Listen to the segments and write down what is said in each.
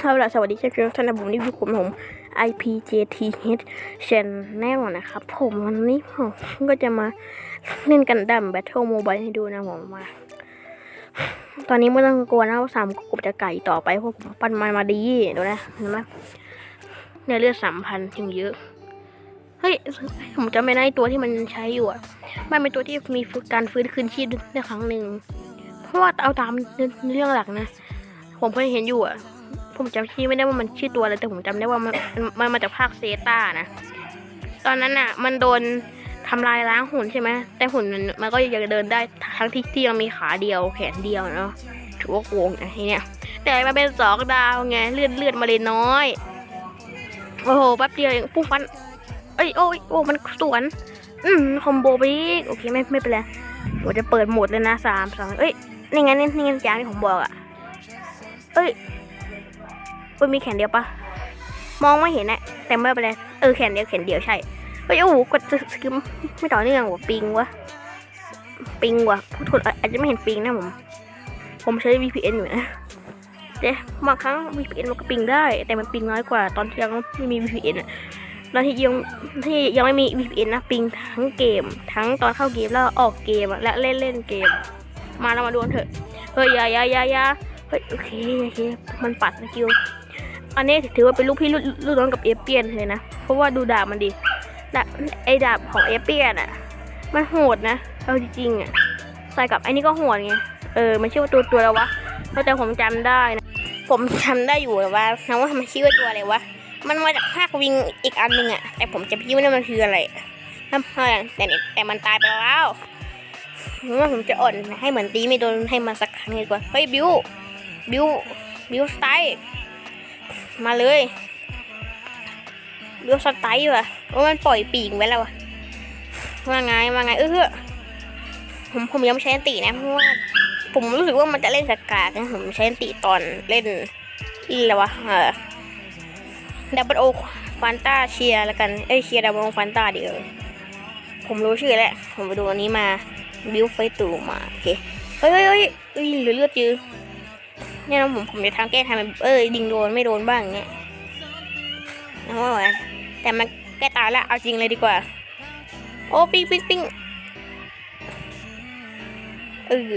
เอาล่สวัสดีเช่นเคยท่านผมนี่คือผมผม IPJTH Channel นะครับ ผมวันนี้ผมก็จะมาเล่นกันดั้ม Battle Mobile ให้ดูนะผมมา ตอนนี้ไม่ต้องกลัวนะว่าสามกบจะไก่ต่อไปเพราะผมปั้นมันมาดีดูนะเห็นไหมเนี่ยเลือดสามพันถึงเยอะ เฮ้ย ผมจำไม่ได้ตัวที่มันใช้อยู่อะมันเป็นตัวที่มีการฟื้นคืนชีพได้ครั้งหนึ่ง เพราะว่าเอาตามเรื่องหลักนะ ผมเคยเห็นอยู่อะ ผมจำชื่อไม่ได้ว่ามันชื่อตัวอะไรแต่ผมจำได้ว่ามันมันมาจากภาคเซตานะ ตอนนั้นอะ มันโดนทำลายล้างหุ่นใช่ไหมแต่หุ่นมันมันก็ยังเดินได้ทั้งที่ที่ยังมีขาเดียวแขนเดียวเนาะถือว่าโกงนะทีเนี้ยแต่มาเป็นสองดาวไงเลือดเลือดมาเลยน้อย โอ้โหแป๊บเดียวเองปุ๊บฟันเอ้ยโอ้ยโอ้มันสวน อืมคอมโบไปอีกโอเคไม่ไม่เป็นไรผมจะเปิดโหมดเลยนะสามสองเอ้ยนี่ไงนี่นี่ไงจางที่ผมบอกอะเอ้ย เอ้ยมีแขนเดียวปะมองไม่เห็นอะแต่ไม่เป็นไรเออแขนเดียวแขนเดียวใช่เฮ้ยโอ้โหกดสกิลไม่ต่อเนื่องว่ะปิงวะปิงวะพูดถูกอาจจะไม่เห็นปิงนะผม ผมใช้ VPN อยู่นะแต่บางครั้ง VPN มันก็ปิงได้ แต่มันปิงน้อยกว่าตอนที่ยังไม่มี VPN อะตอนที่ยังที่ยังไม่มี VPN นะปิงทั้งเกม ทั้งตอนเข้าเกมแล้วออกเกมและเล่นเล่นเกม มาเรามาดูกันเถอะเฮ้ยยายายายาเฮ้ยโอเคโอเคมันปัดสกิล อันนี้ถือว่าเป็นลูกพี่ลูกน้องกับเอเปียนเลยนะ เพราะว่าดูดาบมันดิดาบไอดาบของเอเปียนอะมันโหดนะ เอาจริงๆอะใส่กับไอ้นี่ก็โหดไง เออ มันชื่อว่าตัวตัวแล้ววะแต่ผมจำได้นะ ผมจำได้อยู่แต่ว่านะว่ามันชื่อว่าตัวอะไรวะ มันมาจากภาควิงอีกอันหนึ่งอะแต่ผมจะพี่ว่ามันคืออะไรน้ำเพื่นแต่แต่มันตายไปแล้วว่าผมจะอ่อนให้เหมือนตีไม่โดนให้มาสักครั้งดีกว่า เฮ้ยบิวบิวบิวสไตล์ มาเลยบิวสไตล์ว่ะโอ้มันปล่อยปีกไว้แล้วว่ะว่าไงว่าไงเออผมผมยังไม่ใช้อันตินะเพราะว่าผมรู้สึกว่ามันจะเล่นสกากๆนะผมใช้อันติตอนเล่นอีแล้ววะเออดับเบิลโอฟานต้าเชียร์แล้วกันเอ้ยเชียร์ดับเบิลโอฟานต้าดีเลยผมรู้ชื่อแล้วผมไปดูอันนี้มาบิวไฟตูมาโอเคเฮ้ยเฮ้ยเฮ้ยเฮ้ยเหลือเลือดจือ เนี่ยนะผมผมจะทำแก้ทำเอ้ยดิงโดนไม่โดนบ้างเงี้ยนะว่าแต่มันแก้ตายแล้วเอาจริงเลยดีกว่า โอ้ปิ๊งปิ๊งปิ๊งเออ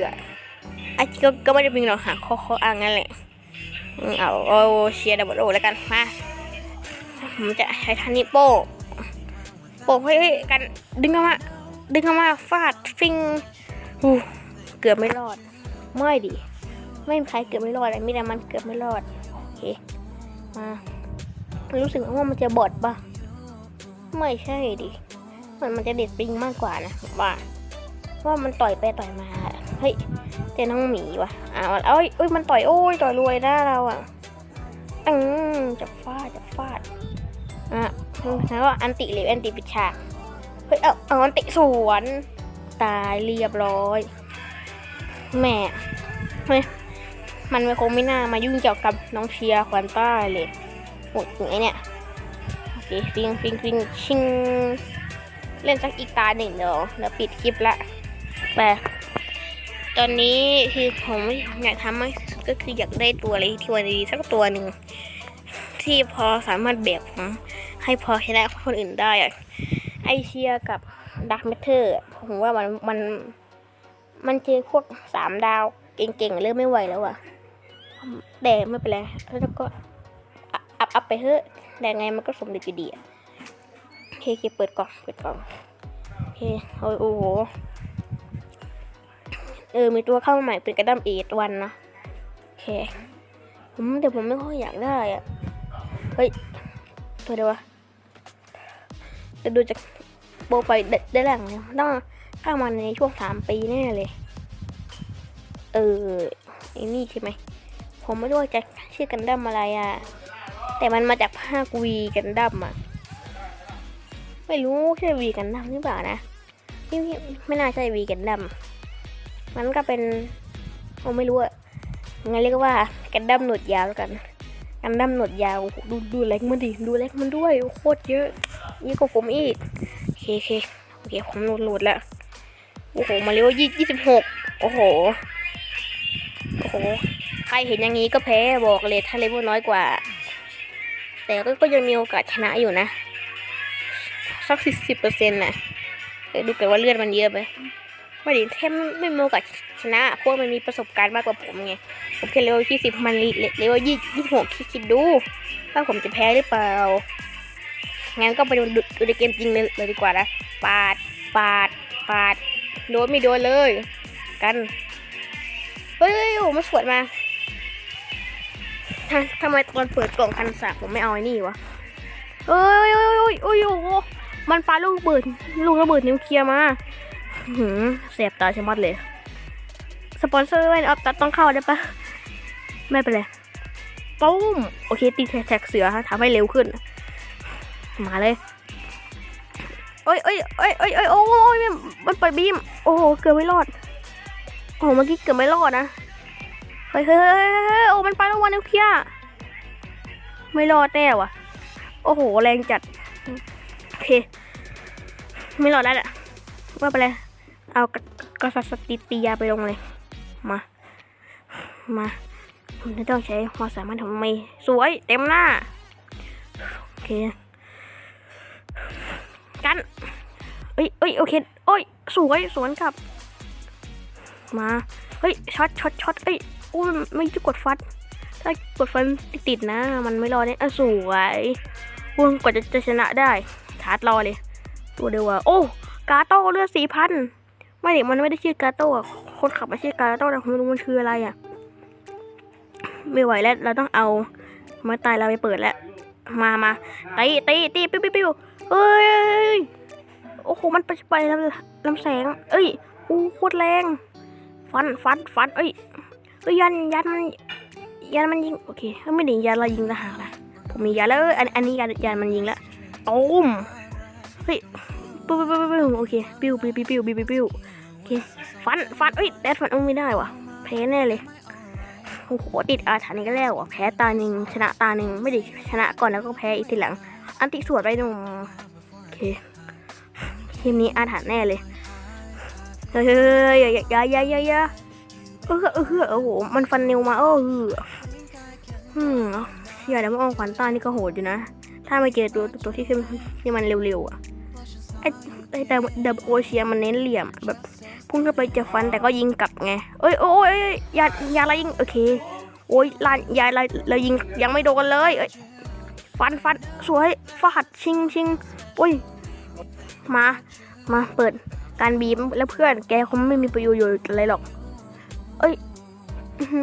ไอ้ก็ก็ไม่ได้ปิ๊งหรอกหาข้อข้ออ้างนั่นแหละอืมเอาโอ้เชียร์ดับเบิลโอแล้วกันมาผมจะใช้ทันนี้โป้โป้เฮ้ยเฮ้กันดึงเข้ามาดึงเข้ามาฟาดฟิงหูเกือบไม่รอดไม่ดิ ไม่มีใครเกือบไม่รอดเลยมีแต่มันเกือบไม่รอดโอเคมารู้สึกว่ามันจะบอดปะไม่ใช่ดิมันมันจะเด็ดปิงมากกว่านะว่าว่ามันต่อยไปต่อยมาเฮ้ยเจอน้องหมีวะอ้าวเอ้ยเอ้ยมันต่อยโอ้ยต่อยรวยหน้าเราอะอืมจะฟาดจะฟาดอะแล้วก็อันติหรืออันติปิดฉากเฮ้ยเอาเอามันติสวนตายเรียบร้อยแหม่เฮ้ย มันไม่คงไม่น่ามายุ่งเกี่ยวกับน้องเชียร์ควันต้าเลยโอ้ยไอเนี่ยโอเคฟิงฟิงฟิงชิงเล่นสักอีกตาหนึ่งเดี๋ยวเดี๋ยวปิดคลิปละแต่ตอนนี้คือผมอยากทำมากก็คืออยากได้ตัวอะไรที่วันดีสักตัวหนึ่งที่พอสามารถแบกผมให้พอชนะคนอื่นได้อะไอเชียกับดักเมเทอร์ผมว่ามันมันมันเจอพวกสามดาวเก่งๆเริ่มไม่ไหวแล้วอะ แต่ไม่เป็นไรแล้วก็อัพอัพไปเถอะแต่ไงมันก็สมดุลอยู่ดีอะโอเคโอเคเปิดกล่องเปิดกล่องโอเคโอ้โหเออ มีตัวเข้ามาใหม่เป็นกระดัมเอทวันนะโอเค ผมแต่ผมไม่ค่อยอยากได้อะเฮ้ยตัวเดียววะจะดูจากโปรไฟล์ได้แหล่งเนี่ยต้องเข้ามาในช่วงสามปีแน่เลย เออไอ้นี่ใช่ไหม ผมไม่รู้ว่าจะชื่อกันดั้มอะไรอะ แต่มันมาจากภาควีกันดั้มอะ ไม่รู้ใช่วีกันดั้มหรือเปล่านะไม่ไม่ไม่น่าใช่วีกันดั้มมันก็เป็นผมไม่รู้อะงั้นเรียกว่ากันดั้มหนวดยาวแล้วกัน กันดั้มหนวดยาว ดูดูเล็กมันดิ ดูเล็กมันด้วย โคตรเยอะยิ่กว่าผมอีก โอเคโอเคโอเคผมโหลดโหลดแล้ว โอ้โห มาเร็วยี่ยี่สิบหกโอ้โห โอ้โห รเห็นอย่างนี้ก็แพ้บอกเลยถ้าเลเวลน้อยกว่า แต่ก็ยังมีโอกาสชนะอยู่นะ สักสิบสิบเปอร์เซ็นต์น่ะดูกันว่าเลือดมันเยอะไปไม่ดิแทบไม่มีโอกาสชนะ พวกมันมีประสบการณ์มากกว่าผมไง ผมแค่เลเวลที่สิบมันเลเวลยี่ยี่หกคิดคิดดู ว่าผมจะแพ้หรือเปล่า งั้นก็ไปดูดูดูในเกมจริงเลยเลยดีกว่านะ ปาด ปาด ปาด โดนไม่โดนเลย กัน เฮ้ยโอ้มาสวดมา ทำทำไมตอนเปิดกล่องคันสากผมไม่เอาไอ้นี่วะเอ้ยเอ้ยเอ้ยเอ้ยโอ้มันปาลูกระเบิดลูกระเบิดนิวเคลียร์มาอื้อหืมเสียบตาชะมัดเลย สปอนเซอร์แว่นออฟตัดต้องเข้าได้ปะไม่เป็นไรปุ้ม โอเคตีแท็กเสือฮะทำให้เร็วขึ้น มาเลยเอ้ยเอ้ยเอ้ยเอ้ยเอ้ยโอ้ยมันปล่อยบีม โอ้โห เกือบไม่รอด โอ้โห เมื่อกี้เกือบไม่รอดนะ เฮ้ยเฮ้ยเฮ้ยเฮ้ยโอ้มันไปแล้ววันนิวเคลียร์ไม่รอดแน่ว่ะ โอ้โห แรงจัด โอเค ไม่รอดแล้วแหละว่าไปเลยเอากระกระสัสติตียาไปลงเลย มา มาผมจะต้องใช้ความสามารถของไม่สวยเต็มหน้า โอเค กัน เอ้ยเอ้ยโอเคโอ้ย สวยสวนกลับ มา เฮ้ย ช็อตช็อตช็อตเอ้ย อ้ไม่จะกดฟันถ้ากดฟันติดๆนะ มันไม่รอเนี่ยอะสวยวงกว่าจะจะชนะได้ชาร์จรอเลย ตัวเดียวว่าโอ้กาโต้เลือดสี่พันไม่เด็กมันไม่ได้ชื่อกาโต้คนขับมาชื่อกาโต้แต่ผมไม่รู้มันคืออะไรอะ ไม่ไหวแล้วเราต้องเอาไมาตายเราไปเปิดแล้ว มามาตีตีตีปิ้วปิ้วปิ้วเอ้ยโอ้โหมันไปไปลำลำแสง เอ้ยอู้โคตรแรง ฟันฟันฟันเอ้ย เอ้ยยันยันมันยันมันยิงโอเคเอ้ยไม่ได้ยันเรายิงทหารนะผมมียันแล้วอันอันนี้ยันยันมันยิงแล้วตูมเฮ้ยปิ้วปิ้วปิ้วปิ้วโอเคปิ้วปิ้วปิ้วปิ้วปิ้วปิ้วโอเคฟันฟันเอ้ยแดดฟันเอาไม่ได้ว่ะแพ้แน่เลยโอ้โหติดอาถรรพ์อีกแล้วอะแพ้ตาหนึ่งชนะตาหนึ่งไม่ได้ชนะก่อนแล้วก็แพ้อีกทีหลัง อันติสวดไปหนุ่มโอเคทีมนี้อาถรรพ์แน่เลยเฮ้ยอย่าอย่าอย่าอย่า อย่าเออเออเออโอ้โหมันฟันนิวมาเอออืมเชี่ยแล้วมันออกขวัญตานี่ก็โหดอยู่นะ ถ้าไม่เจอตัวตัวที่ที่มันเร็วๆอะไอไอแต่ดับโอเชียมันเน้นเหลี่ยมแบบพุ่งเข้าไปจะฟันแต่ก็ยิงกลับไงเอ้ยโอ้ยยายาละยิงโอเค โอ้ยลานยายเรเรายิงยังไม่โดนเลยเอ้ยฟันฟันสวยฟาดชิงชิงโอ้ยมา มาเปิดการบีมแล้วเพื่อนแกคงไม่มีประโยชน์อะไรหรอก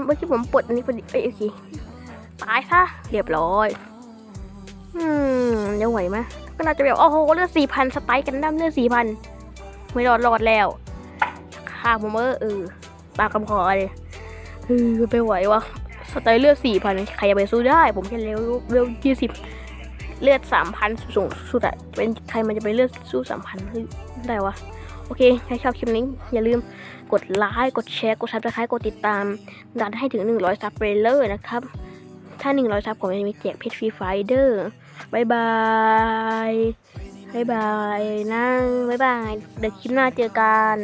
เมื่อกี้ผมปลดอันนี้พอดีเอ้ยโอเคตายซะเรียบร้อย อืมจะไหวไหมก็น่าจะแบบโอ้โหเลือดสี่พันสไตล์กันดั้มเลือดสี่พันไม่รอดรอดแล้วฆ่าผมเออเออปากกำคอเลยเออไปไหววะสไตล์เลือดสี่พันใครจะไปสู้ได้ ผมแค่เร็วเร็วยี่สิบเลือดสามพันสูงสุดอะเป็นใครมันจะไปเลือดสู้สามพันได้วะ โอเค ใครชอบคลิปนี้ อย่าลืมกดไลค์ กดแชร์ กดซับสไครต์กดติดตาม ดันให้ถึง 100 ซับไปเลยนะครับ ถ้า 100 ซับผมจะมีแจกเพชรฟรีไฟเดอร์บายบายบายบายนะบายบาย เดี๋ยวคลิปหน้าเจอกัน